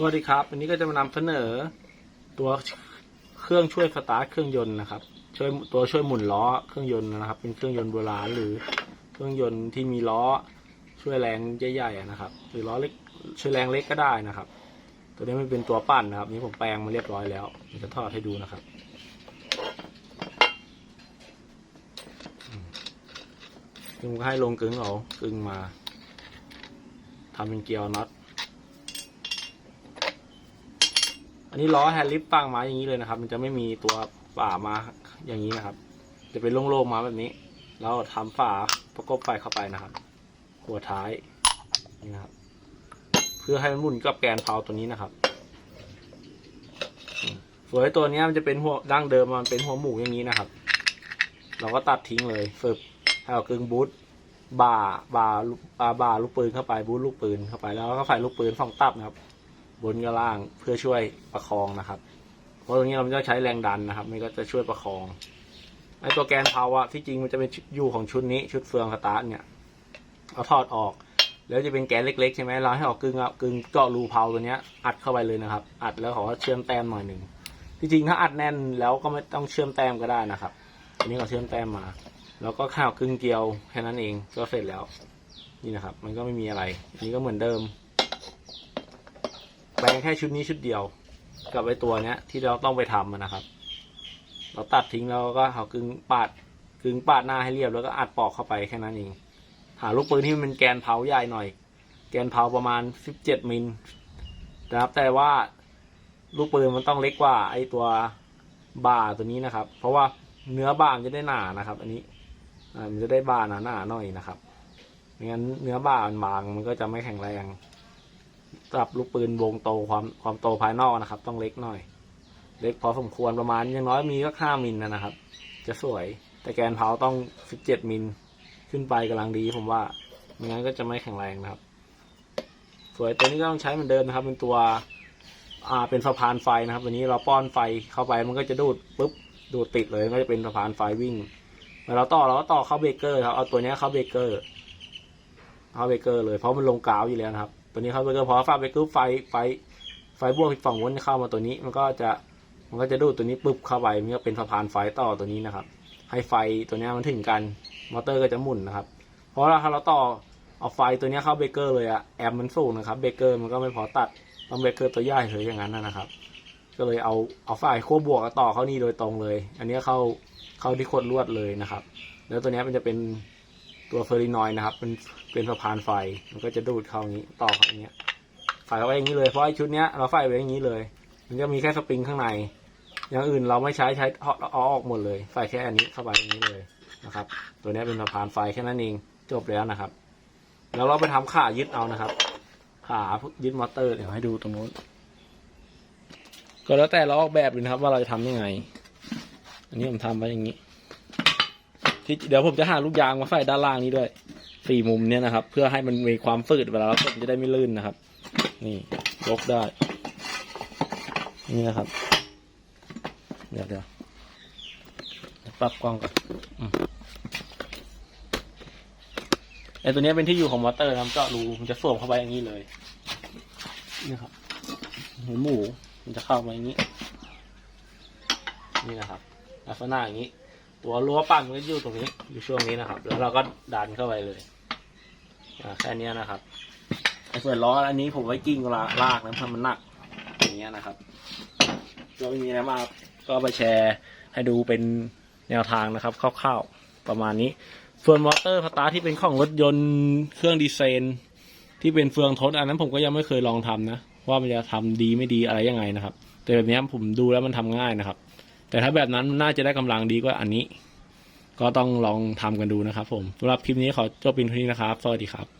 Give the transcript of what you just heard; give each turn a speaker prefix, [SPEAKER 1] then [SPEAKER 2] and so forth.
[SPEAKER 1] สวัสดีครับ วันนี้ก็จะมานำเสนอ ตัวเครื่องช่วยสตาร์ทเครื่องยนต์นะครับ ช่วยตัวช่วยหมุนล้อเครื่องยนต์นะครับ เป็นเครื่องยนต์โบราณหรือเครื่องยนต์ที่มีล้อช่วยแรงใหญ่ๆนะครับ หรือล้อเล็กช่วยแรงเล็กก็ได้นะครับ ตัวนี้มันเป็นตัวปั้นนะครับ นี่ผมแปลงมาเรียบร้อยแล้วจะทอดให้ดูนะครับอืมซึ่งก็ให้ลงกึ่งเอากึ่งมาทำเป็นเกลียวน็อต อั นนี้ล้อแฮนด์ลิฟต์ตั้งมาอย่างนี้เลยนะครับ มันจะไม่มีตัวฝามาอย่างนี้นะครับ จะเป็นโล่งๆมาแบบนี้แล้วทำฝาประกบไฟเข้าไปนะครับ หัวท้ายนี่นะครับ เพื่อให้มันหมุนกับแกนเพาตัวนี้นะครับอืมส่วนไอ้ตัวนี้มันจะเป็นหัวดั้งเดิมมันเป็นหัวหมูอย่างนี้นะครับ เราก็ตัดทิ้งเลยฝึกให้เอากึ่งบูทบ่าบ่าลูกอ่าบ่าลูกปืนเข้าไปบูทลูกปืนเข้าไปแล้วก็ใส่ลูกปืนสองตับนะครับ บนกับล่างเพื่อช่วยประคองนะครับ เพราะตรงนี้เราไม่ต้องใช้แรงดันนะครับ มันก็จะช่วยประคองไอ้ตัวแกนเพาอะที่จริงมันจะเป็นอยู่ของชุดนี้ชุดเฟืองสตาร์ทเนี่ยเอาถอดออก แล้วจะเป็นแกนเล็ก ๆ ใช่ไหมเราให้ออกกึ่งกึ่งเจาะรูเพาตัวเนี้ยอัดเข้าไปเลยนะครับ อัดแล้วขอเชื่อมแต้มหน่อยหนึ่งที่จริงถ้าอัดแน่นแล้วก็ไม่ต้องเชื่อมแต้มก็ได้นะครับอันนี้เราเชื่อมแต้มมา แล้วก็ข้าวกึ่งเกลียวแค่นั้นเองก็เสร็จแล้ว นี่นะครับ มันก็ไม่มีอะไรอันนี้ก็เหมือนเดิม แปลงแค่ชุดนี้ชุดเดียว กับไอตัวเนี้ย ที่เราต้องไปทำนะครับ เราตัดทิ้งแล้วก็เอากึ่งปาดกึ่งปาดหน้าให้เรียบแล้วก็อัดปอกเข้าไปแค่นั้นเองหาลูกปืนที่มันแกนเผาใหญ่หน่อย แกนเผาประมาณสิบเจ็ดมิลนะครับแต่ว่าลูกปืนมันต้องเล็กกว่า ไอตัวบ่าตัวนี้นะครับ เพราะว่าเนื้อบ่ามันจะได้หนานะครับ อันนี้อ่ามันจะได้บ่าหนาหนาหน่อยนะครับไม่งั้นเนื้อบ่ามันบางมันก็จะไม่แข็งแรง สำหรับลูกปืนวงโตความความโตภายนอกนะครับ ต้องเล็กหน่อย เล็กพอสมควรประมาณอย่างน้อยมีก็ห้ามิลนะนะครับ จะสวย แต่แกนเผาต้องสิบเจ็ดมิลขึ้นไปกำลังดีผมว่าไม่งั้นก็จะไม่แข็งแรงนะครับ สวยตัวนี้ก็ต้องใช้เหมือนเดิมนะครับ เป็นตัวอ่าเป็นสะพานไฟนะครับ ตัวนี้เราป้อนไฟเข้าไปมันก็จะดูดปุ๊บดูดติดเลยก็จะเป็นสะพานไฟวิ่งเวลาเราต่อเราก็ต่อเข้าเบเกอร์ครับเอาตัวนี้เข้าเบเกอร์เข้าเบเกอร์เลยเพราะมันลงกาวอยู่แล้วนะครับ ตัวนี้เข้าเบกเกอร์พอฟาเบรกเกอร์ไฟไฟไฟบวกฝั่งวนเข้ามาตัวนี้มันก็จะมันก็จะดูดตัวนี้ปุ๊บเข้าไปมันก็เป็นสะพานไฟต่อตัวนี้นะครับ ให้ไฟตัวนี้มันถึงกันมอเตอร์ก็จะหมุนนะครับ เพราะว่าถ้าเราต่อเอาไฟตัวนี้เข้าเบเกอร์เลยอะแอมมันสูงนะครับเบเกอร์มันก็ไม่พอตัดต้องเบเกอร์ตัวใหญ่เฉยอย่างนั้นนะครับ ก็เลยเอาเอาไฟขั้วบวกต่อเข้านี่โดยตรงเลย อันนี้เข้าเข้าที่ขดลวดเลยนะครับ แล้วตัวนี้มันจะเป็น ตัวเฟอร์รินอยนะครับเป็นเป็นสะพานไฟมันก็จะดูดเข้าอย่างนี้ต่อเข้าอย่างเงี้ยใส่เข้าไปอย่างนี้เลยเพราะไอ้ชุดเนี้ยเราใส่ไว้อย่างนี้เลย มันจะมีแค่สปริงข้างใน อย่างอื่นเราไม่ใช้ใช้เอาเอาออกหมดเลยใส่แค่อันนี้เข้าไปอย่างนี้เลยนะครับ ตัวนี้เป็นสะพานไฟแค่นั้นเองจบแล้วนะครับ แล้วเราไปทำขายึดเอานะครับ ขายึดมอเตอร์เดี๋ยวให้ดูตรงนู้นก็แล้วแต่เราออกแบบเลยนะครับ ว่าเราจะทำยังไง อันนี้ผมทำไว้อย่างนี้ ที่เดี๋ยวผมจะหาลูกยางมาใส่ด้านล่างนี้ด้วยสี่มุมเนี่ยนะครับ เพื่อให้มันมีความฝืดเวลาเรากดมันจะได้ไม่ลื่นนะครับ นี่ยกได้ นี่นะครับ เดี๋ยวเดี๋ยวปรับกล้องก่อนไอตัวเนี้ยเป็นที่อยู่ของมอเตอร์นะครับเจาะรูมันจะสวมเข้าไปอย่างนี้เลยนี่ครับหัวหมูมันจะเข้ามาอย่างนี้ นี่นะครับลักษณะอย่างนี้ ตัวรั้วปั่นมันก็อยู่ตรงนี้ อยู่ช่วงนี้นะครับ แล้วเราก็ดันเข้าไปเลยอ่าแค่นี้นะครับไอ้ส่วนล้ออันนี้ผมไว้กิ้งลาลากนะเพราะมันหนัก อย่างเงี้ยนะครับก็ไม่มีอะไรมากก็ไปแชร์ให้ดูเป็นแนวทางนะครับคร่าวๆประมาณนี้ส่วนมอเตอร์สตาร์ที่เป็นของรถยนต์เครื่องดีเซลที่เป็นเฟืองทดอันนั้นผมก็ยังไม่เคยลองทำนะ ว่ามันจะทำดีไม่ดีอะไรยังไงนะครับ แต่แบบนี้ผมดูแล้วมันทำง่ายนะครับ แต่ถ้าแบบนั้นน่าจะได้กำลังดีกว่าอันนี้ ก็ต้องลองทำกันดูนะครับผมสำหรับคลิปนี้ขอจบเพียงเท่านี้นะครับ สวัสดีครับ